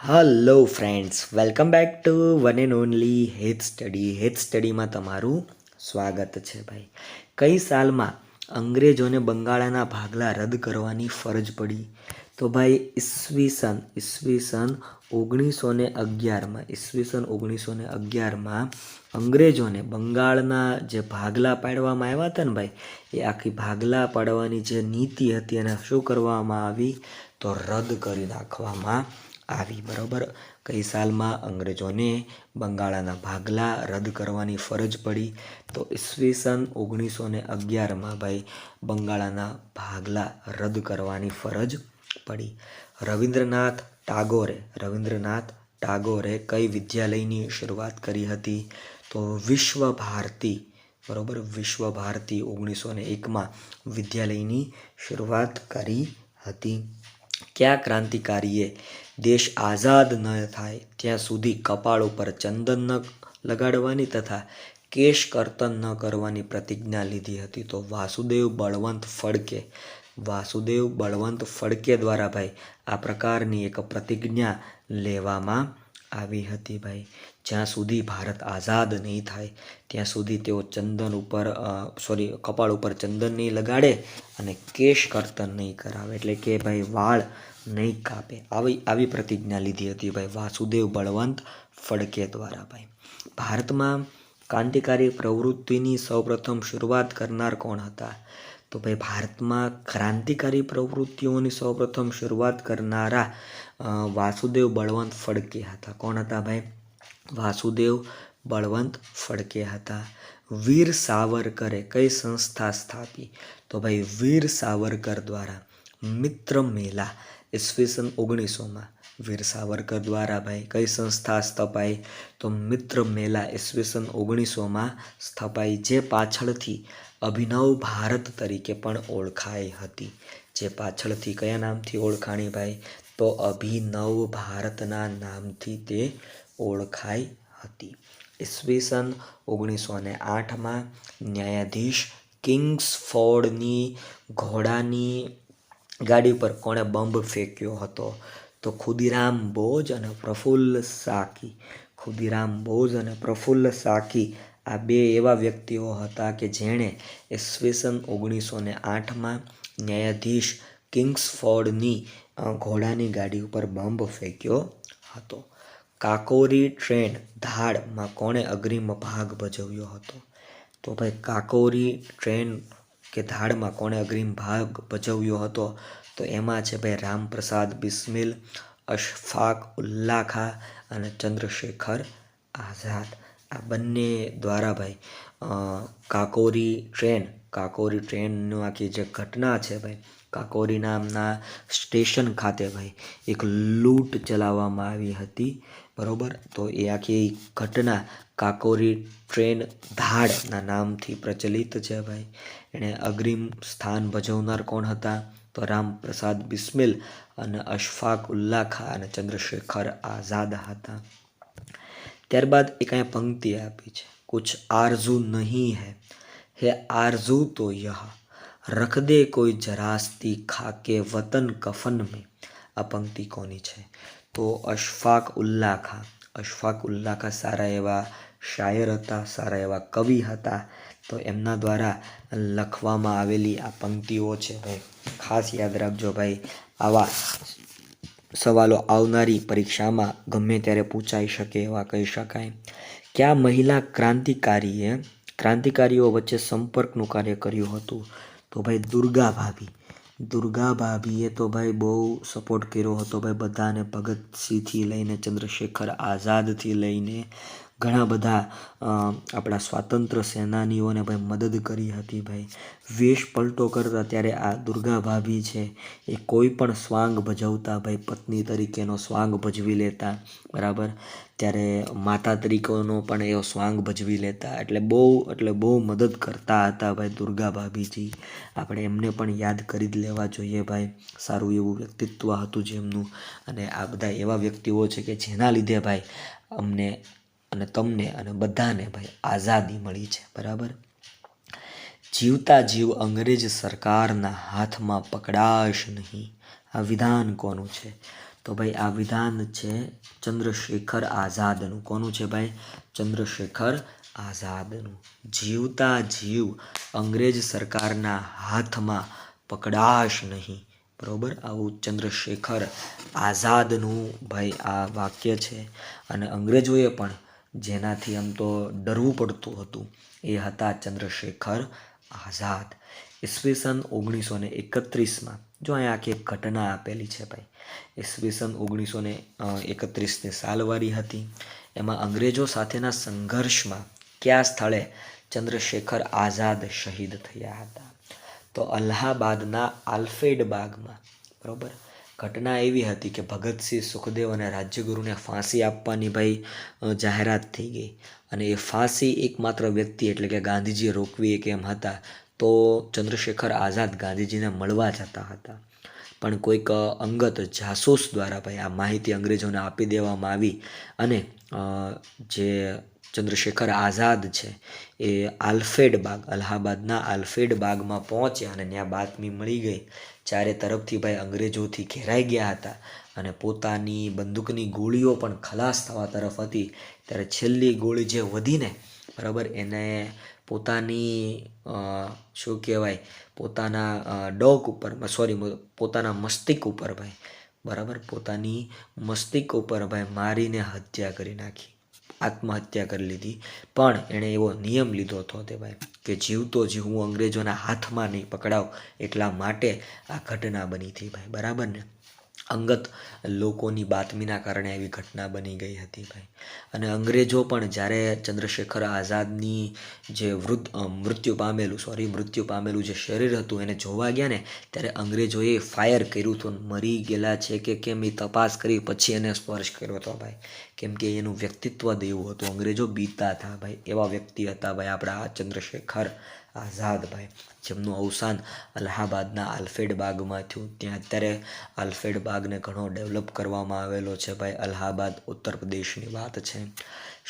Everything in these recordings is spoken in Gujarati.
Hello friends welcome back to one and only હેથ study હેથ સ્ટડીમાં તમારું સ્વાગત છે ભાઈ. કઈ સાલમાં અંગ્રેજોને બંગાળાના ભાગલા રદ કરવાની ફરજ પડી? તો ભાઈ ઈસવીસન ઈસવીસન ઓગણીસો ને અગિયારમાં, ઈસવીસન ઓગણીસો ને અગિયારમાં અંગ્રેજોને બંગાળના જે ભાગલા પાડવામાં આવ્યા હતા ને ભાઈ, એ આખી ભાગલા પાડવાની જે નીતિ હતી એને શું કરવામાં આવી? તો રદ કરી નાખવામાં આવી, બરાબર? કઈ સાલમાં? અંગ્રેજોને બંગાળાના ભાગલા રદ કરવાની ફરજ પડી. તો ઈસવીસન ઓગણીસો ને અગિયારમાં ભાઈ બંગાળાના ભાગલા રદ કરવાની ફરજ પડી. રવિન્દ્રનાથ ટાગોરે રવિન્દ્રનાથ ટાગોરે કઈ વિદ્યાલયની શરૂઆત કરી હતી? તો વિશ્વ ભારતી બરોબર? વિશ્વ ભારતી ઓગણીસો ને એકમાં વિદ્યાલયની શરૂઆત કરી હતી. કયા ક્રાંતિકારીએ દેશ આઝાદ ન થાય, ત્યાં સુધી કપાળ ઉપર ચંદન ન લગાડવાની તથા કેશ કર્તન ન કરવાની પ્રતિજ્ઞા લીધી હતી. તો વાસુદેવ બળવંત ફડકે વાસુદેવ બળવંત ફડકે દ્વારા ભાઈ, આ પ્રકારની એક પ્રતિજ્ઞા લેવામાં આવી હતી ભાઈ. જ્યાં સુધી ભારત આઝાદ નહીં થાય, ત્યાં સુધી તેઓ ચંદન ઉપર સોરી કપાળ ઉપર ચંદન નહીં લગાડે અને કેશ કર્તન નહીં કરાવે. એટલે કે ભાઈ, વાળ નહીં કાપે. આવી આવી પ્રતિજ્ઞા લીધી હતી ભાઈ વાસુદેવ બળવંત ફડકે દ્વારા ભાઈ. ભારતમાં ક્રાંતિકારી પ્રવૃત્તિની સૌપ્રથમ શરૂઆત કરનાર કોણ હતા? તો ભાઈ ભારતમાં ક્રાંતિકારી પ્રવૃત્તિઓની સૌપ્રથમ શરૂઆત કરનારા વાસુદેવ બળવંત ફડકે હતા. કોણ હતા ભાઈ? વાસુદેવ બળવંત ફડકે હતા. વીર સાવરકરે કઈ સંસ્થા સ્થાપી? તો ભાઈ વીર સાવરકર દ્વારા મિત્ર મેલા ઈસવીસન ઓગણીસોમાં વીર સાવરકર દ્વારા ભાઈ, કઈ સંસ્થા સ્થપાઈ? તો મિત્ર મેલા ઈસવીસન ઓગણીસોમાં સ્થપાઈ, જે પાછળથી અભિનવ ભારત તરીકે પણ ઓળખાઈ હતી. જે પાછળથી કયા નામથી ઓળખાણી ભાઈ? તો અભિનવ ભારતના નામથી તે ઓળખાઈ હતી. ઈસવીસન ઓગણીસો ને આઠમાં ન્યાયાધીશ કિંગ્સફોર્ડની ઘોડાની ગાડી પર કોણે બંબ ફેંક્યો હતો? તો ખુદીરામ બોઝ અને પ્રફુલ્લ સાકી. ખુદીરામ બોઝ અને પ્રફુલ્લ સાકી આ બે એવા વ્યક્તિઓ હતા કે જેણે ઈસવીસન ઓગણીસો ને આઠમાં ન્યાયાધીશ કિંગ્સફોર્ડની ઘોડાની ગાડી ઉપર બોમ્બ ફેંક્યો હતો. કાકોરી ટ્રેન ધાડમાં કોણે અગ્રિમ ભાગ ભજવ્યો હતો? તો ભાઈ કાકોરી ટ્રેન કે ધાડમાં કોણે અગ્રિમ ભાગ ભજવ્યો હતો? તો એમાં છે ભાઈ રામપ્રસાદ, બિસ્મિલ, અશફાક ઉલ્લા ખા અને ચંદ્રશેખર આઝાદ. આ બંને દ્વારા ભાઈ કાકોરી ટ્રેન, કાકોરી ટ્રેનનું આખી જે ઘટના છે ભાઈ, કાકોરી નામના સ્ટેશન ખાતે ભાઈ એક લૂંટ ચલાવવામાં આવી હતી. બરોબર? તો એ આખી ઘટના કાકોરી ટ્રેન ધાડના નામથી પ્રચલિત છે ભાઈ. એણે અગ્રિમ સ્થાન ભજવનાર કોણ હતા? તો રામપ્રસાદ બિસ્મિલ અને અશફાક ઉલ્લા ખા અને ચંદ્રશેખર આઝાદ હતા. ત્યારબાદ એક અહીંયા પંક્તિ આપી છે. કુછ આરઝુ નહીં હૈ. હે આરઝુ તો યહ. રખ દે કોઈ જરાસ્તી ખાકે વતન કફન મેં. આ પંક્તિ કોની છે? તો અશફાક ઉલ્લા ખા અશફાક ઉલ્લા ખા સારા એવા શાયર હતા, સારા એવા કવિ હતા. તો એમના દ્વારા લખવામાં આવેલી આ પંક્તિઓ છે ભાઈ, ખાસ યાદ રાખજો ભાઈ, આવા સવાલો આવનારી પરીક્ષામાં ગમે ત્યારે પૂછાઈ શકે એવા કહી શકાય. કયા મહિલા ક્રાંતિકારીએ, ક્રાંતિકારીઓ વચ્ચે સંપર્કનું કાર્ય કર્યું હતું? તો ભાઈ દુર્ગા ભાભી. દુર્ગા ભાભીએ તો ભાઈ બહુ સપોર્ટ કર્યો હતો ભાઈ બધાને ભગતસિંહથી લઈને ચંદ્રશેખર આઝાદથી લઈને ઘણા બધા આપણા સ્વાતંત્ર્ય સેનાનીઓને ભાઈ મદદ કરી હતી ભાઈ. વેશ પલટો કરતા ત્યારે આ દુર્ગા ભાભી છે એ કોઈ પણ સ્વાંગ ભજવતા ભાઈ પત્ની તરીકેનો સ્વાંગ ભજવી લેતા, બરાબર? ત્યારે માતા તરીકેનો પણ એવો સ્વાંગ ભજવી લેતા. એટલે બહુ એટલે બહુ મદદ કરતા હતા ભાઈ દુર્ગા ભાભીજી. આપણે એમને પણ યાદ કરી જ લેવા જોઈએ ભાઈ. સારું એવું વ્યક્તિત્વ હતું જેમનું. અને આ બધા એવા વ્યક્તિઓ છે કે જેના લીધે ભાઈ અમને અને તમને અને બધાને ભાઈ આઝાદી મળી છે, બરાબર? જીવતા જીવ અંગ્રેજ સરકારના હાથમાં પકડાશ નહીં. આ વિધાન કોનું છે? તો ભાઈ આ વિધાન છે ચંદ્રશેખર આઝાદનું. કોનું છે ભાઈ? ચંદ્રશેખર આઝાદનું. જીવતા જીવ અંગ્રેજ સરકારના હાથમાં પકડાશ નહીં. બરાબર? આવું ચંદ્રશેખર આઝાદનું ભાઈ આ વાક્ય છે. અને અંગ્રેજોએ પણ જેનાથી આમ તો ડરવું પડતું હતું. એ હતા ચંદ્રશેખર આઝાદ. ઈસવીસન ઓગણીસો ને એકત્રીસમાં. જો અહીંયા આખી એક ઘટના આપેલી છે ભાઈ. ઈસવીસન ઓગણીસો ને એકત્રીસની સાલવારી હતી. એમાં અંગ્રેજો સાથેના સંઘર્ષમાં કયા સ્થળે ચંદ્રશેખર આઝાદ શહીદ થયા હતા? તો અલ્હાબાદના આલ્ફેડ બાગમાં. બરોબર? ઘટના એવી હતી કે ભગતસિંહ સુખદેવ અને રાજ્યગુરુને ફાંસી આપવાની ભાઈ જાહેરાત થઈ ગઈ. અને એ ફાંસી એકમાત્ર વ્યક્તિ એટલે કે ગાંધીજીએ રોકવી એ એમ હતા, તો ચંદ્રશેખર આઝાદ ગાંધીજીને મળવા જતા હતા. પણ કોઈક અંગત જાસૂસ દ્વારા ભાઈ આ માહિતી અંગ્રેજોને આપી દેવામાં આવી અને જે ચંદ્રશેખર આઝાદ છે એ આલ્ફેડ બાગ, અલ્હાબાદના આલ્ફેડ બાગમાં પહોંચ્યા અને ત્યાં બાતમી મળી ગઈ. ચારે તરફથી ભાઈ અંગ્રેજોથી ઘેરાઈ ગયા હતા અને પોતાની બંદૂકની ગોળીઓ પણ ખલાસ થવા તરફ હતી. ત્યારે છેલ્લી ગોળી જે વધીને બરાબર, એને પોતાની શું કહેવાય, પોતાના ડોક ઉપર સોરી પોતાના મસ્તિષ્ક ઉપર ભાઈ, બરાબર, પોતાની મસ્તિષ્ક ઉપર ભાઈ મારીને હત્યા કરી નાખી. આત્મહત્યા કરી લીધી. પણ એણે એવો નિયમ લીધો હતો તે ભાઈ, કે જીવતો જીવ, હું અંગ્રેજોના હાથમાં નહીં પકડાવ એટલા માટે આ ઘટના બની હતી ભાઈ. બરાબર ને? અંગત લોકોની બાતમીના કારણે આવી ઘટના બની ગઈ હતી ભાઈ. અને અંગ્રેજો પણ જ્યારે ચંદ્રશેખર આઝાદની જે વૃદ્ધ મૃત્યુ પામેલું સોરી મૃત્યુ પામેલું જે શરીર હતું એને જોવા ગયા ને, ત્યારે અંગ્રેજોએ ફાયર કર્યું હતું મરી ગયેલા છે કે કેમ એ તપાસ કરી પછી એને સ્પર્શ કર્યો હતો ભાઈ. કેમ કે એનું વ્યક્તિત્વ દેવું હતું. અંગ્રેજો બીતા હતા ભાઈ. એવા વ્યક્તિ હતા ભાઈ આપણા આ ચંદ્રશેખર આઝાદ ભાઈ. જેમનું અવસાન અલ્હાબાદના આલ્ફેડ બાગમાં થયું. ત્યાં અત્યારે આલ્ફેડ બાગને ઘણો ડેવલપ કરવામાં આવેલો છે ભાઈ. અલ્હાબાદ, ઉત્તર પ્રદેશની વાત છે.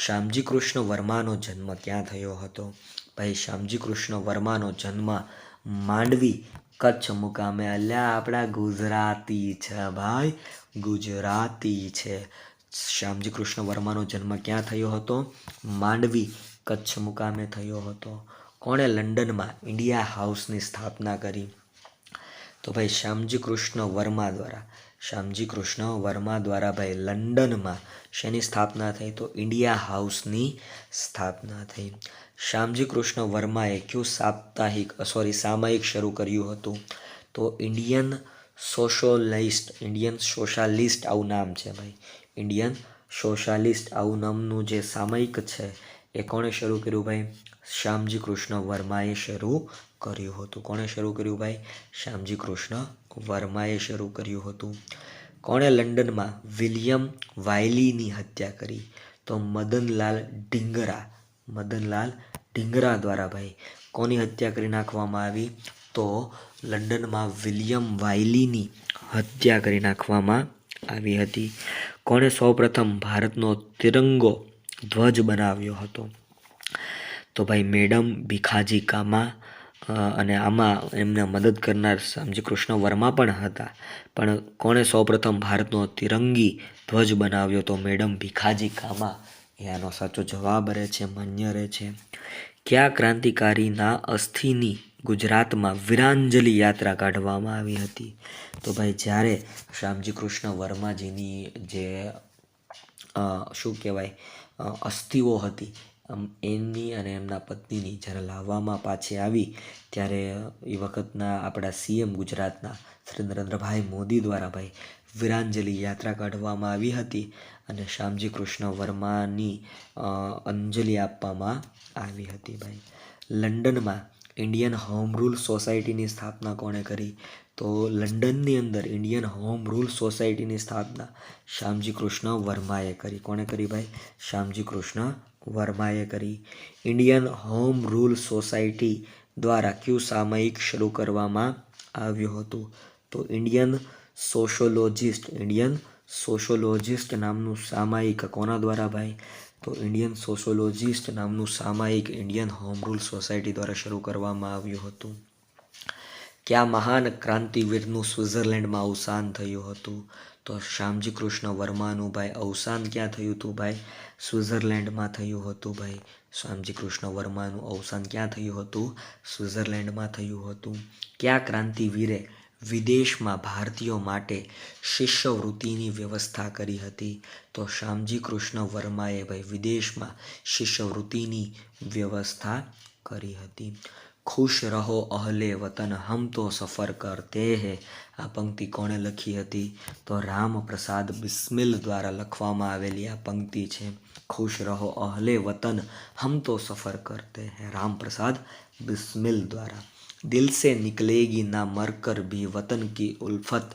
શ્યામજી કૃષ્ણ વર્માનો જન્મ ક્યાં થયો હતો. ભાઈ, શ્યામજી કૃષ્ણ વર્માનો જન્મ માંડવી કચ્છ મુકામે. અલ્યા, આપણા ગુજરાતી છે ભાઈ. ગુજરાતી છે. શ્યામજી કૃષ્ણ વર્માનો જન્મ ક્યાં થયો હતો? માંડવી કચ્છ મુકામે થયો હતો. કોણે લંડનમાં ઇન્ડિયા હાઉસની સ્થાપના કરી? તો ભાઈ શ્યામજી કૃષ્ણ વર્મા દ્વારા. શ્યામજી કૃષ્ણ વર્મા દ્વારા ભાઈ લંડનમાં શેની સ્થાપના થઈ? તો ઇન્ડિયા હાઉસની સ્થાપના થઈ. શ્યામજી કૃષ્ણ વર્માએ કયું સાપ્તાહિક સોરી સામાયિક શરૂ કર્યું હતું? તો ઇન્ડિયન સોશિયલિસ્ટ, ઇન્ડિયન સોશિયાલિસ્ટ આવું નામ છે ભાઈ. ઇન્ડિયન સોશિયાલિસ્ટ આવું નામનું જે સામયિક છે, એ કોણે શરૂ કર્યું ભાઈ? શ્યામજી કૃષ્ણ વર્માએ શરૂ કર્યું હતું. કોણે શરૂ કર્યું ભાઈ? શ્યામજી કૃષ્ણ વર્માએ શરૂ કર્યું હતું. કોણે લંડનમાં વિલિયમ વાયલીની હત્યા કરી? તો મદનલાલ ઢીંગરા મદનલાલ ઢીંગરા દ્વારા ભાઈ. કોની હત્યા કરી નાખવામાં આવી? તો લંડનમાં વિલિયમ વાયલીની હત્યા કરી નાખવામાં આવી હતી. કોણે સૌપ્રથમ ભારતનો તિરંગો ધ્વજ બનાવ્યો હતો. તો ભાઈ મેડમ ભીખાજી કામા અને આમાં એમને મદદ કરનાર શામજી કૃષ્ણ વર્મા પણ હતા. પણ કોણે સૌપ્રથમ ભારતનો તિરંગી ધ્વજ બનાવ્યો તો મેડમ ભીખાજી કામા એ આનો સાચો જવાબ રહે છે, માન્ય રહે છે. કયા ક્રાંતિકારીના અસ્થિની ગુજરાતમાં વીરાંજલિ યાત્રા કાઢવામાં આવી હતી? તો ભાઈ જ્યારે શ્યામજી કૃષ્ણ વર્માજીની જે શું કહેવાય અસ્થિઓ હતી એમની અને એમના પત્નીની જ્યારે લાવવામાં પાછી આવી, ત્યારે એ વખતના આપણા સીએમ ગુજરાતના શ્રી નરેન્દ્રભાઈ મોદી દ્વારા ભાઈ વીરાંજલિ યાત્રા કાઢવામાં આવી હતી અને શ્યામજી કૃષ્ણ વર્માની અંજલિ આપવામાં આવી હતી ભાઈ. લંડનમાં ઇન્ડિયન હોમ રૂલ સોસાયટીની સ્થાપના કોણે કરી? તો લંડનની અંદર ઇન્ડિયન હોમ રૂલ સોસાયટીની સ્થાપના શ્યામજી કૃષ્ણ વર્માએ કરી. કોણે કરી ભાઈ? શ્યામજી કૃષ્ણ વર્માએ કરી. ઇન્ડિયન હોમ રૂલ સોસાયટી દ્વારા ક્યુ સામયિક શરૂ કરવામાં આવ્યું હતું. તો ઇન્ડિયન સોશિયોલોજિસ્ટ ઇન્ડિયન સોશિયોલોજિસ્ટ નામનું સામાયિક કોના દ્વારા ભાઈ? તો ઇન્ડિયન સોશિયોલોજિસ્ટ નામનું સામાયિક ઇન્ડિયન હોમ રૂલ સોસાયટી દ્વારા શરૂ કરવામાં આવ્યું હતું. કયા મહાન ક્રાંતિવીરનું સ્વિટ્ઝરલેન્ડમાં અવસાન થયું હતું? તો શ્યામજી કૃષ્ણ વર્માનું ભાઈ, અવસાન ક્યાં થયું હતું ભાઈ? સ્વિટ્ઝરલેન્ડમાં થયું હતું ભાઈ. શ્યામજી કૃષ્ણ વર્માનું અવસાન ક્યાં થયું હતું? સ્વિટ્ઝરલેન્ડમાં થયું હતું. કયા ક્રાંતિવીરે વિદેશમાં ભારતીયો માટે શિષ્યવૃત્તિની વ્યવસ્થા કરી હતી? તો શ્યામજી કૃષ્ણ વર્માએ ભાઈ વિદેશમાં શિષ્યવૃત્તિની વ્યવસ્થા કરી હતી. खुश रहो अहले वतन, हम तो सफ़र करते हैं। आ पंक्ति को लखी थी तो राम प्रसाद बिस्मिल द्वारा लखली आ पंक्ति है खुश रहो अहले वतन, हम तो सफ़र करते हैं। राम प्रसाद बिस्मिल द्वारा, दिल से निकलेगी ना मरकर भी वतन की उल्फत,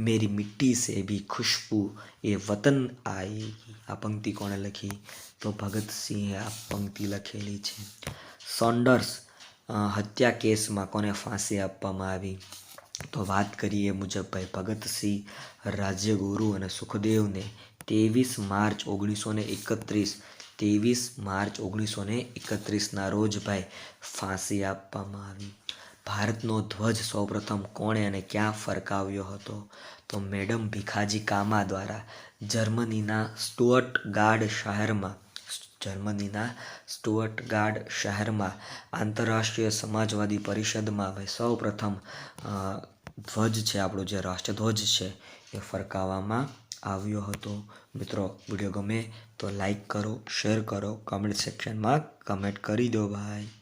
मेरी मिट्टी से भी खुशबू ये वतन आएगी। आ पंक्ति को लखी? तो भगत सिंह आ पंक्ति लखेली है सॉन्डर्स હત્યા કેસમાં કોને ફાંસી આપવામાં આવી? તો વાત કરીએ મુજબ ભાઈ ભગતસિંહ રાજ્યગુરુ અને સુખદેવને. ત્રેવીસ માર્ચ ઓગણીસો ને એકત્રીસ. ત્રેવીસ માર્ચ ઓગણીસો ને એકત્રીસના રોજ ભાઈ ફાંસી આપવામાં આવી. ભારતનો ધ્વજ સૌપ્રથમ કોણે અને ક્યાં ફરકાવ્યો હતો? તો મેડમ ભીખાજી કામા દ્વારા જર્મનીના સ્ટુઅર્ટ ગાર્ડ શહેરમાં જર્મનીના સ્ટુઅર્ટ ગાર્ડ શહેરમાં આંતરરાષ્ટ્રીય સમાજવાદી પરિષદમાં હવે સૌપ્રથમ અ, ધ્વજ છે આપણો જે રાષ્ટ્રધ્વજ છે એ ફરકાવવામાં આવ્યો હતો. મિત્રો વીડિયો ગમે તો લાઈક કરો શેર કરો કમેન્ટ સેક્શનમાં કમેન્ટ કરી દો ભાઈ.